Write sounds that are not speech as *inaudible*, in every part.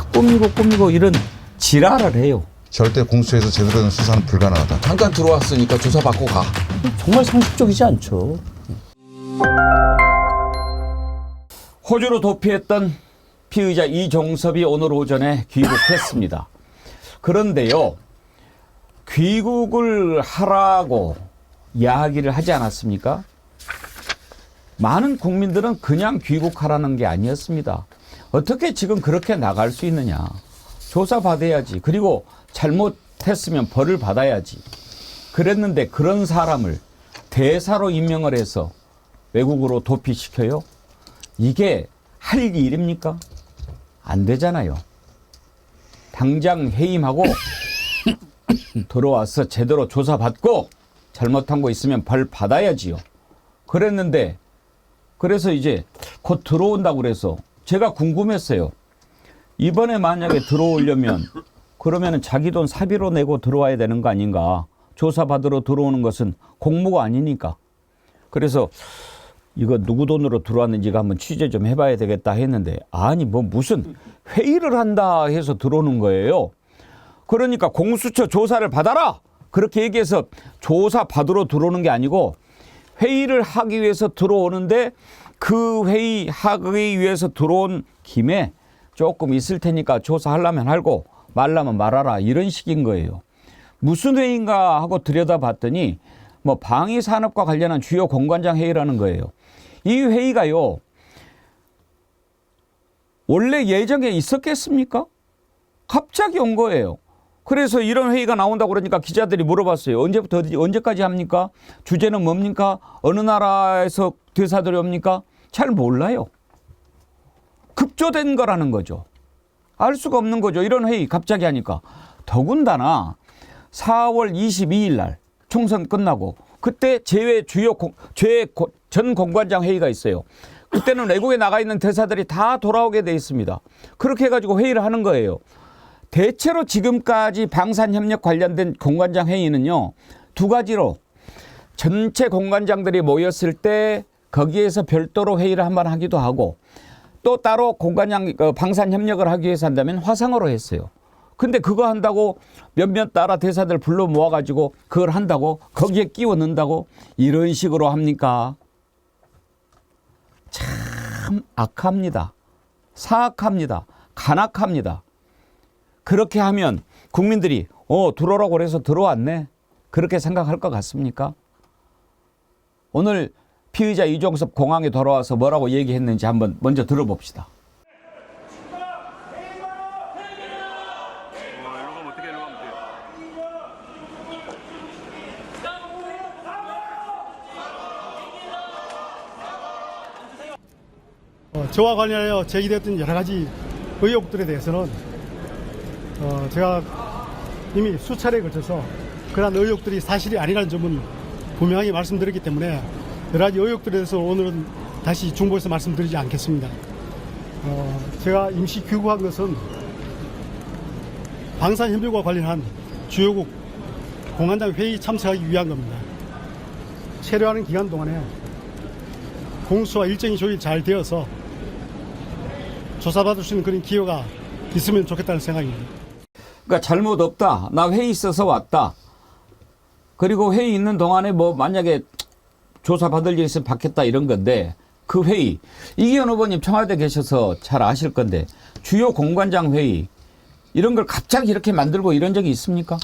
막 꾸미고 꾸미고 이런 지랄을 해요. 절대 공수처에서 제대로 된 수사는 불가능하다. 잠깐 들어왔으니까 조사 받고 가. 정말 상식적이지 않죠. 호주로 도피했던 피의자 이종섭이 오늘 오전에 귀국했습니다. 그런데요, 귀국을 하라고 이야기를 하지 않았습니까? 많은 국민들은 그냥 귀국하라는 게 아니었습니다. 어떻게 지금 그렇게 나갈 수 있느냐. 조사받아야지. 그리고 잘못했으면 벌을 받아야지. 그랬는데 그런 사람을 대사로 임명을 해서 외국으로 도피시켜요? 이게 할 일입니까? 안 되잖아요. 당장 해임하고 *coughs* 들어와서 제대로 조사받고 잘못한 거 있으면 벌 받아야지요. 그랬는데 그래서 이제 곧 들어온다고 그래서 제가 궁금했어요. 이번에 만약에 들어오려면 그러면은 자기 돈 사비로 내고 들어와야 되는 거 아닌가? 조사받으러 들어오는 것은 공무가 아니니까. 그래서 이거 누구 돈으로 들어왔는지가 한번 취재 좀 해봐야 되겠다 했는데 아니 뭐 무슨 회의를 한다 해서 들어오는 거예요. 그러니까 공수처 조사를 받아라 그렇게 얘기해서 조사 받으러 들어오는 게 아니고 회의를 하기 위해서 들어오는데 그 회의 하기 위해서 들어온 김에 조금 있을 테니까 조사하려면 하고 말라면 말아라 이런 식인 거예요. 무슨 회의인가 하고 들여다봤더니 뭐 방위 산업과 관련한 주요 공관장 회의라는 거예요. 이 회의가요. 원래 예정에 있었겠습니까? 갑자기 온 거예요. 그래서 이런 회의가 나온다고 그러니까 기자들이 물어봤어요. 언제부터 언제까지 합니까? 주제는 뭡니까? 어느 나라에서 대사들이 옵니까? 잘 몰라요. 급조된 거라는 거죠. 알 수가 없는 거죠. 이런 회의 갑자기 하니까. 더군다나 4월 22일 날 총선 끝나고 그때 제외 주요 공, 제외 고- 전 공관장 회의가 있어요. 그때는 외국에 나가 있는 대사들이 다 돌아오게 돼 있습니다. 그렇게 해가지고 회의를 하는 거예요. 대체로 지금까지 방산협력 관련된 공관장 회의는요 두 가지로 전체 공관장들이 모였을 때 거기에서 별도로 회의를 한 번 하기도 하고 또 따로 공관장 어, 방산 협력을 하기 위해서 한다면 화상으로 했어요. 근데 그거 한다고 몇몇 나라 대사들 불러 모아가지고 그걸 한다고 거기에 끼워 넣는다고 이런 식으로 합니까? 참 악합니다. 사악합니다. 간악합니다. 그렇게 하면 국민들이 어 들어오라고 그래서 들어왔네 그렇게 생각할 것 같습니까? 오늘 피의자 이종섭 공항에 돌아와서 뭐라고 얘기했는지 한번 먼저 들어봅시다. 어, 저와 관련하여 제기됐던 여러 가지 의혹들에 대해서는 어, 제가 이미 수차례에 걸쳐서 그러한 의혹들이 사실이 아니라는 점은 분명히 말씀드렸기 때문에 여러 가지 의혹들에 대해서 오늘은 다시 중보해서 말씀드리지 않겠습니다. 어, 제가 임시 귀국한 것은 방산 협력과 관련한 주요국 공안장 회의 참석하기 위한 겁니다. 체류하는 기간 동안에 공수와 일정이 조율 잘 되어서 조사받을 수 있는 그런 기회가 있으면 좋겠다는 생각입니다. 그러니까 잘못 없다. 나 회의 있어서 왔다. 그리고 회의 있는 동안에 뭐 만약에 조사 받을 일 있으면 받겠다 이런 건데 그 회의 이기현 후보님 청와대 계셔서 잘 아실 건데 주요 공관장 회의 이런 걸 갑자기 이렇게 만들고 이런 적이 있습니까?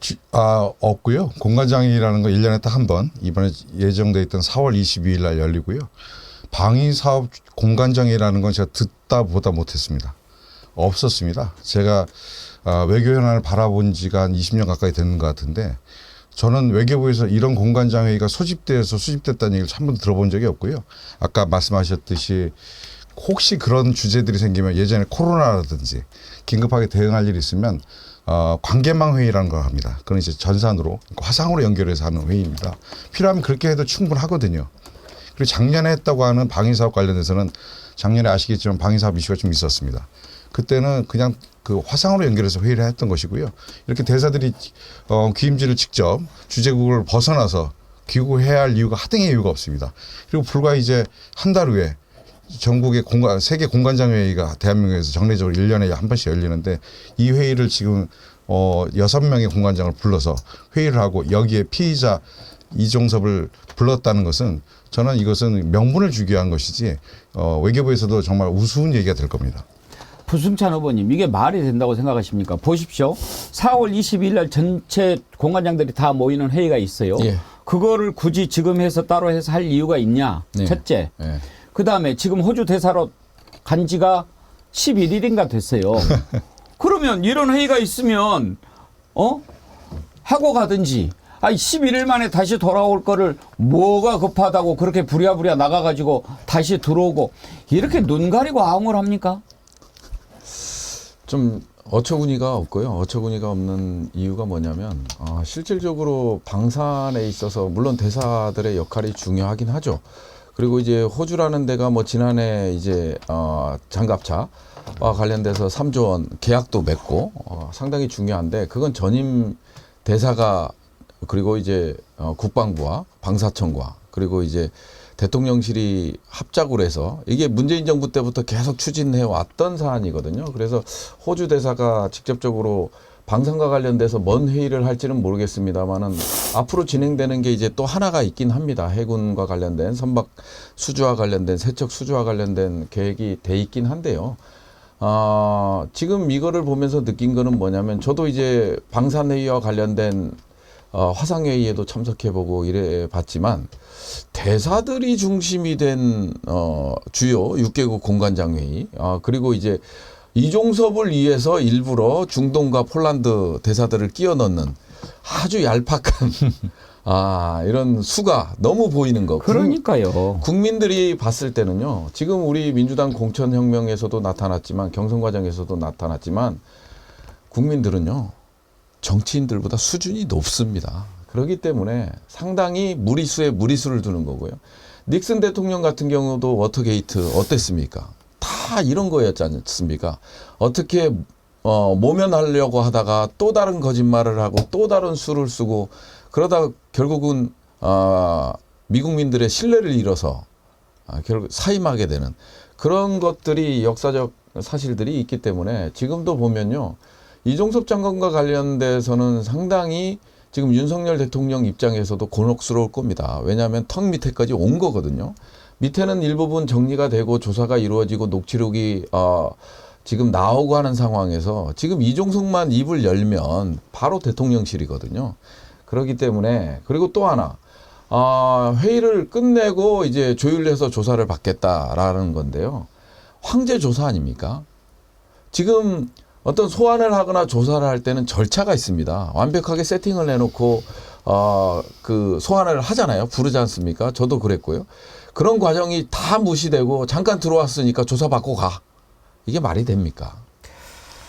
주- 아, 없고요. 공관장이라는 거 1년에 딱 한 번 이번에 예정돼 있던 4월 22일 날 열리고요. 방위 사업 공관장이라는 건 제가 듣다 보다 못했습니다. 없었습니다. 제가 아, 외교 현안을 바라본 지가 한 20년 가까이 되는 것 같은데 저는 외교부에서 이런 공관장 회의가 소집돼서 수집됐다는 얘기를 한 번도 들어본 적이 없고요. 아까 말씀하셨듯이 혹시 그런 주제들이 생기면 예전에 코로나라든지 긴급하게 대응할 일이 있으면 어, 관계망 회의라는 걸 합니다. 그건 이제 전산으로 화상으로 연결해서 하는 회의입니다. 필요하면 그렇게 해도 충분하거든요. 그리고 작년에 했다고 하는 방위사업 관련해서는 작년에 아시겠지만 방위사업 이슈가 좀 있었습니다. 그때는 그냥 그 화상으로 연결해서 회의를 했던 것이고요. 이렇게 대사들이 어, 귀임지를 직접 주재국을 벗어나서 귀국해야 할 이유가 하등의 이유가 없습니다. 그리고 불과 이제 한 달 후에 전국의 공간 세계 공관장 회의가 대한민국에서 정례적으로 1년에 한 번씩 열리는데 이 회의를 지금 어 여섯 명의 공관장을 불러서 회의를 하고 여기에 피의자 이종섭을 불렀다는 것은 저는 이것은 명분을 주기 위한 것이지 어 외교부에서도 정말 우스운 얘기가 될 겁니다. 부승찬 후보님 이게 말이 된다고 생각하십니까? 보십시오. 4월 22일 날 전체 공관장들이 다 모이는 회의가 있어요. 예. 그거를 굳이 지금 해서 따로 해서 할 이유가 있냐? 네. 첫째. 예. 그다음에 지금 호주 대사로 간 지가 11일인가 됐어요. *laughs* 그러면 이런 회의가 있으면 어? 하고 가든지 아니 11일 만에 다시 돌아올 거를 뭐가 급하다고 그렇게 부랴부랴 나가가지고 다시 들어오고 이렇게 눈 가리고 아웅을 합니까? 좀 어처구니가 없고요. 어처구니가 없는 이유가 뭐냐면 아, 실질적으로 방산에 있어서 물론 대사들의 역할이 중요하긴 하죠. 그리고 이제 호주라는 데가 뭐 지난해 이제 어, 장갑차와 관련돼서 3조 원 계약도 맺고 어, 상당히 중요한데 그건 전임 대사가 그리고 이제 어, 국방부와 방사청과 그리고 이제 대통령실이 합작으로 해서 이게 문재인 정부 때부터 계속 추진해 왔던 사안이거든요. 그래서 호주 대사가 직접적으로 방산과 관련돼서 뭔 회의를 할지는 모르겠습니다만은 앞으로 진행되는 게 이제 또 하나가 있긴 합니다. 해군과 관련된 선박 수주와 관련된 세척 수주와 관련된 계획이 돼 있긴 한데요. 아, 지금 이거를 보면서 느낀 거는 뭐냐면 저도 이제 방산회의와 관련된 어, 화상회의에도 참석해보고 이래 봤지만 대사들이 중심이 된 어, 주요 6개국 공관장 회의 아, 그리고 이제 이종섭을 위해서 일부러 중동과 폴란드 대사들을 끼워 넣는 아주 얄팍한 *laughs* 아 이런 수가 너무 보이는 거. 그러니까요. 국민들이 봤을 때는요. 지금 우리 민주당 공천혁명에서도 나타났지만 경선 과정에서도 나타났지만 국민들은요. 정치인들보다 수준이 높습니다. 그렇기 때문에 상당히 무리수에 무리수를 두는 거고요. 닉슨 대통령 같은 경우도 워터게이트 어땠습니까? 다 이런 거였지 않습니까? 어떻게 어, 모면하려고 하다가 또 다른 거짓말을 하고 또 다른 수를 쓰고 그러다 결국은 아, 미국민들의 신뢰를 잃어서 아, 결국 사임하게 되는 그런 것들이 역사적 사실들이 있기 때문에 지금도 보면요. 이종섭 장관과 관련돼서는 상당히 지금 윤석열 대통령 입장에서도 곤혹스러울 겁니다. 왜냐하면 턱 밑에까지 온 거거든요. 밑에는 일부분 정리가 되고 조사가 이루어지고 녹취록이 어, 지금 나오고 하는 상황에서 지금 이종석만 입을 열면 바로 대통령실이거든요. 그렇기 때문에 그리고 또 하나 아, 회의를 끝내고 이제 조율해서 조사를 받겠다라는 건데요. 황제 조사 아닙니까? 지금 어떤 소환을 하거나 조사를 할 때는 절차가 있습니다. 완벽하게 세팅을 해놓고 어, 그 소환을 하잖아요. 부르지 않습니까? 저도 그랬고요. 그런 과정이 다 무시되고 잠깐 들어왔으니까 조사받고 가. 이게 말이 됩니까?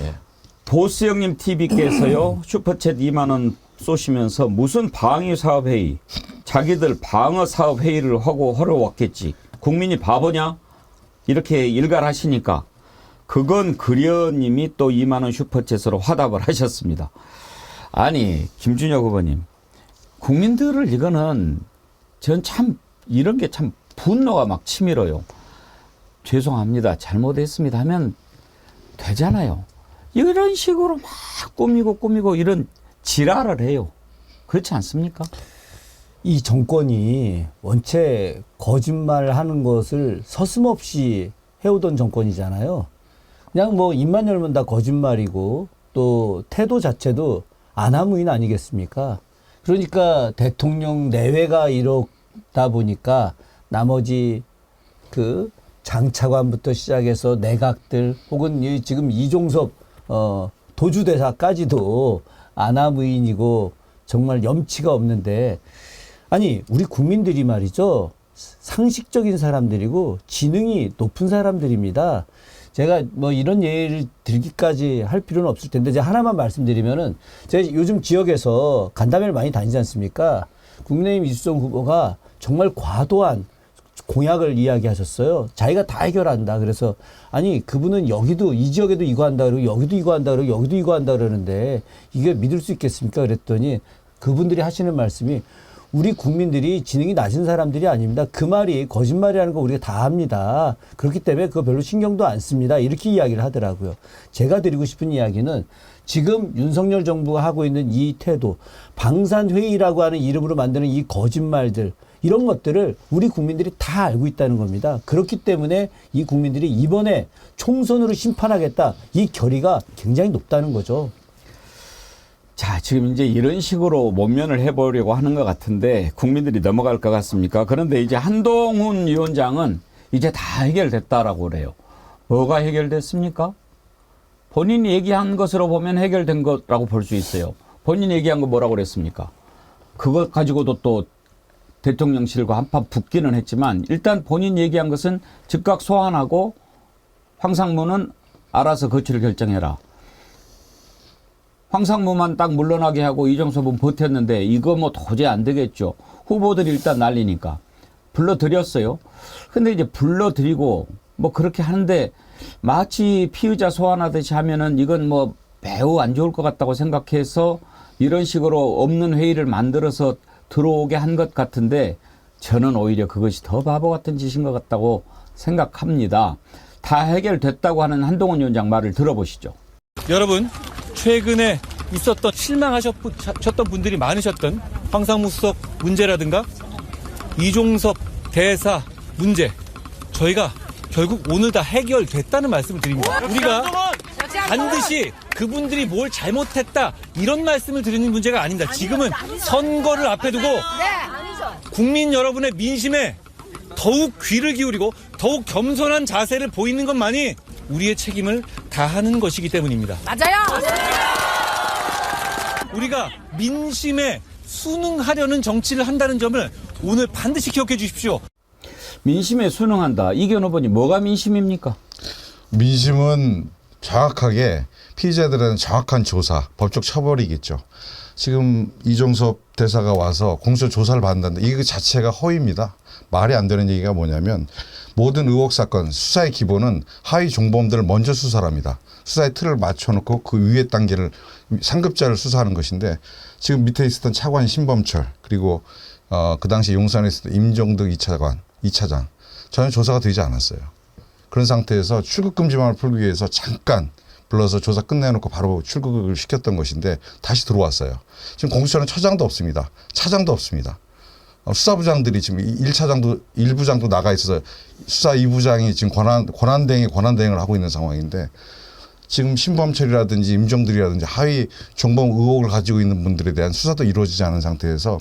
예. 보스 형님 TV께서요 *clears throat* 슈퍼챗 2만 원 쏘시면서 무슨 방위 사업 회의 자기들 방어 사업 회의를 하고 하러 왔겠지 국민이 바보냐 이렇게 일갈하시니까 그건 그려님이 또 2만 원 슈퍼챗으로 화답을 하셨습니다. 아니 김준혁 후보님 국민들을 이거는 전 참 이런 게 참 분노가 막 치밀어요. 죄송합니다. 잘못했습니다 하면 되잖아요. 이런 식으로 막 꾸미고 꾸미고 이런 지랄을 해요. 그렇지 않습니까? 이 정권이 원체 거짓말 하는 것을 서슴없이 해오던 정권이잖아요. 그냥 뭐 입만 열면 다 거짓말이고 또 태도 자체도 아나무인 아니겠습니까? 그러니까 대통령 내외가 이러다 보니까 나머지 그 장차관부터 시작해서 내각들 혹은 이 지금 이종섭 어 도주대사까지도 아나무인이고 정말 염치가 없는데 아니 우리 국민들이 말이죠 상식적인 사람들이고 지능이 높은 사람들입니다. 제가 뭐 이런 예를 들기까지 할 필요는 없을 텐데 제가 하나만 말씀드리면은 제가 요즘 지역에서 간담회를 많이 다니지 않습니까? 국민의힘 이수정 후보가 정말 과도한 공약을 이야기하셨어요. 자기가 다 해결한다. 그래서 아니 그분은 여기도 이 지역에도 이거 한다 그러고 여기도 이거 한다 그러고 여기도 이거 한다 그러는데 이게 믿을 수 있겠습니까? 그랬더니 그분들이 하시는 말씀이 우리 국민들이 지능이 낮은 사람들이 아닙니다. 그 말이 거짓말이라는 거 우리가 다 압니다. 그렇기 때문에 그거 별로 신경도 안 씁니다. 이렇게 이야기를 하더라고요. 제가 드리고 싶은 이야기는 지금 윤석열 정부가 하고 있는 이 태도, 방산회의라고 하는 이름으로 만드는 이 거짓말들, 이런 것들을 우리 국민들이 다 알고 있다는 겁니다. 그렇기 때문에 이 국민들이 이번에 총선으로 심판하겠다. 이 결의가 굉장히 높다는 거죠. 자, 지금 이제 이런 식으로 모면을 해보려고 하는 것 같은데 국민들이 넘어갈 것 같습니까? 그런데 이제 한동훈 위원장은 이제 다 해결됐다라고 그래요. 뭐가 해결됐습니까? 본인이 얘기한 것으로 보면 해결된 거라고 볼 수 있어요. 본인이 얘기한 거 뭐라고 그랬습니까? 그것 가지고도 또 대통령실과 한판 붙기는 했지만 일단 본인 얘기한 것은 즉각 소환하고 황상무는 알아서 거취를 결정해라. 황상무만 딱 물러나게 하고 이정섭은 버텼는데 이거 뭐 도저히 안 되겠죠. 후보들이 일단 난리니까 불러드렸어요. 근데 이제 불러드리고 뭐 그렇게 하는데 마치 피의자 소환하듯이 하면은 이건 뭐 매우 안 좋을 것 같다고 생각해서 이런 식으로 없는 회의를 만들어서 들어오게 한 것 같은데 저는 오히려 그것이 더 바보 같은 짓인 것 같다고 생각합니다. 다 해결됐다고 하는 한동훈 위원장 말을 들어보시죠. 여러분 최근에 있었던 실망하셨던 분들이 많으셨던 황상무 수석 문제라든가 이종섭 대사 문제 저희가 결국 오늘 다 해결됐다는 말씀을 드립니다. 우리가 반드시 그분들이 뭘 잘못했다 이런 말씀을 드리는 문제가 아닙니다. 지금은 선거를 앞에 두고 국민 여러분의 민심에 더욱 귀를 기울이고 더욱 겸손한 자세를 보이는 것만이 우리의 책임을 다하는 것이기 때문입니다. 맞아요. 우리가 민심에 순응하려는 정치를 한다는 점을 오늘 반드시 기억해 주십시오. 민심에 순응한다. 이견 후보니 뭐가 민심입니까? 민심은 정확하게 피의자들은 정확한 조사, 법적 처벌이겠죠. 지금 이종섭 대사가 와서 공소 조사를 받는다는데 이거 자체가 허위입니다. 말이 안 되는 얘기가 뭐냐면 모든 의혹 사건 수사의 기본은 하위 종범들을 먼저 수사합니다. 수사의 틀을 맞춰놓고 그 위에 단계를 상급자를 수사하는 것인데 지금 밑에 있었던 차관 신범철 그리고 어, 그 당시 용산에 있었던 임종득 이차관이차장 전혀 조사가 되지 않았어요. 그런 상태에서 출국 금지만을 풀기 위해서 잠깐 불러서 조사 끝내놓고 바로 출국을 시켰던 것인데 다시 들어왔어요. 지금 공수처는 처장도 없습니다. 차장도 없습니다. 어, 수사부장들이 지금 1차장도 1부장도 나가 있어서 수사 2부장이 지금 권한 권한대행이 권한대행을 하고 있는 상황인데 지금 신범철이라든지 임정들이라든지 하위 정범 의혹을 가지고 있는 분들에 대한 수사도 이루어지지 않은 상태에서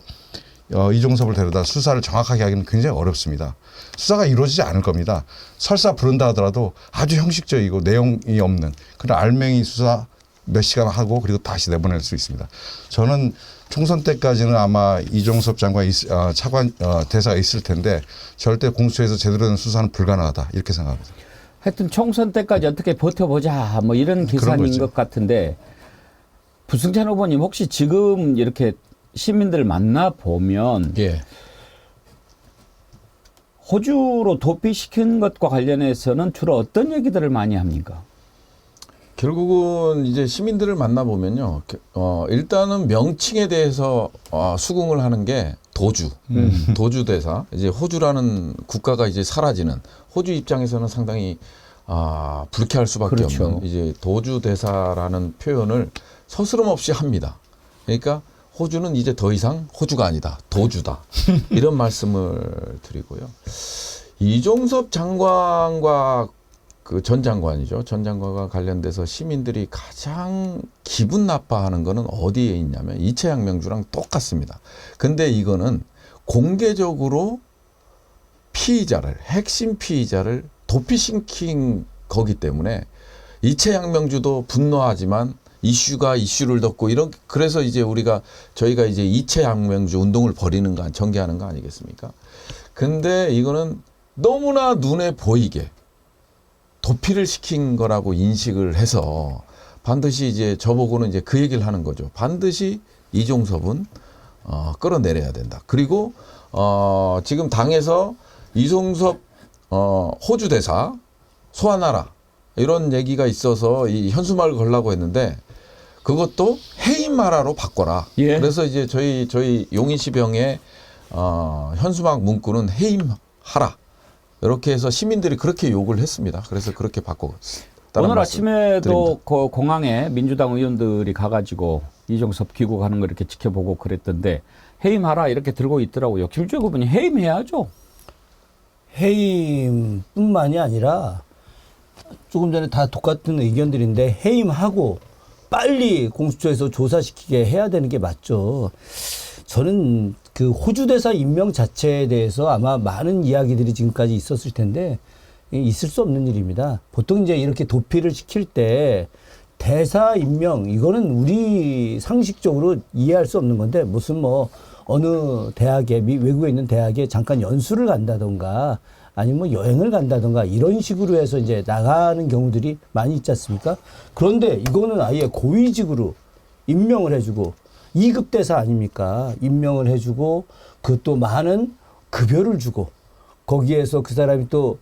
어, 이종섭을 데려다 수사를 정확하게 하기는 굉장히 어렵습니다. 수사가 이루어지지 않을 겁니다. 설사 부른다 하더라도 아주 형식적이고 내용이 없는 그런 알맹이 수사 몇 시간 하고 그리고 다시 내보낼 수 있습니다. 저는 총선 때까지는 아마 이종섭 장관 있- 어, 차관 어, 대사가 있을 텐데 절대 공수처에서 제대로 된 수사는 불가능하다 이렇게 생각합니다. 하여튼 총선 때까지 어떻게 버텨보자 뭐 이런 계산인. 것 같은데 부승찬 후보님 혹시 지금 이렇게 시민들 만나 보면 예. 호주로 도피시킨 것과 관련해서는 주로 어떤 얘기들을 많이 합니까? 결국은 이제 시민들을 만나보면요. 어, 일단은 명칭에 대해서 어, 수긍을 하는 게 도주. 도주 대사. 이제 호주라는 국가가 이제 사라지는 호주 입장에서는 상당히 아, 불쾌할 수밖에 그렇죠. 없는 이제 도주 대사라는 표현을 서스럼 없이 합니다. 그러니까 호주는 이제 더 이상 호주가 아니다. 도주다. 이런 *laughs* 말씀을 드리고요. 이종섭 장관과 그 전 장관이죠. 전 장관과 관련돼서 시민들이 가장 기분 나빠하는 거는 어디에 있냐면 이채양명주랑 똑같습니다. 근데 이거는 공개적으로 피의자를 핵심 피의자를 도피시킨 거기 때문에 이채양명주도 분노하지만 이슈가 이슈를 덮고 이런 그래서 이제 우리가 저희가 이제 이채양명주 운동을 벌이는 거 전개하는 거 아니겠습니까? 근데 이거는 너무나 눈에 보이게 도피를 시킨 거라고 인식을 해서 반드시 이제 저보고는 이제 그 얘기를 하는 거죠. 반드시 이종섭은 어, 끌어내려야 된다. 그리고 어, 지금 당에서 이종섭 어, 호주 대사 소환하라 이런 얘기가 있어서 이 현수막을 걸라고 했는데 그것도 해임 마라로 바꿔라. 예. 그래서 이제 저희 저희 용인시병에 어, 현수막 문구는 해임하라. 이렇게 해서 시민들이 그렇게 욕을 했습니다. 그래서 그렇게 바꿨다는 오늘 아침에도. 그 공항에 민주당 의원들이 가가지고 이종섭 귀국하는 걸 이렇게 지켜보고 그랬던데 해임하라 이렇게 들고 있더라고요. 김주혜 후보님 해임해야죠. 해임뿐만이 아니라 조금 전에 다 똑같은 의견들인데 해임하고 빨리 공수처에서 조사시키게 해야 되는 게 맞죠. 저는 그 호주 대사 임명 자체에 대해서 아마 많은 이야기들이 지금까지 있었을 텐데 이 있을 수 없는 일입니다. 보통 이제 이렇게 도피를 시킬 때 대사 임명 이거는 우리 상식적으로 이해할 수 없는 건데 무슨 뭐 어느 대학에 미 외국에 있는 대학에 잠깐 연수를 간다던가 아니면 뭐 여행을 간다던가 이런 식으로 해서 이제 나가는 경우들이 많이 있지 않습니까? 그런데 이거는 아예 고위직으로 임명을 해주고 2급 대사 아닙니까? 임명을 해주고 그또 많은 급여를 주고 거기에서 그 사람이 또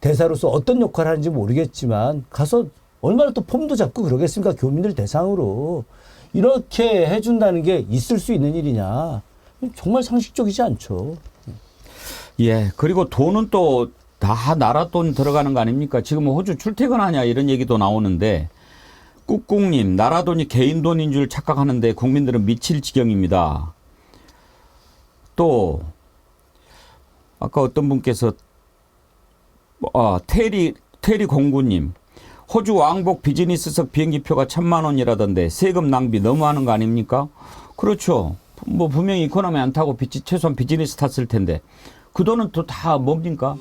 대사로서 어떤 역할을 하는지 모르겠지만 가서 얼마나 또 폼도 잡고 그러겠습니까? 교민들 대상으로 이렇게 해준다는 게 있을 수 있는 일이냐? 정말 상식적이지 않죠. 예. 그리고 돈은 또 다 나라 돈 들어가는 거 아닙니까? 지금 호주 출퇴근하냐 이런 얘기도 나오는데 꾹꾹님 나라 돈이 개인 돈인 줄 착각하는데 국민들은 미칠 지경입니다. 또 아까 어떤 분께서 아 테리 테리 공구님 호주 왕복 비즈니스석 비행기표가 천만 원이라던데 세금 낭비 너무하는 거 아닙니까? 그렇죠. 뭐 분명히 이코노미 안 타고 비치, 최소한 비즈니스 탔을 텐데 그 돈은 또 다 뭡니까?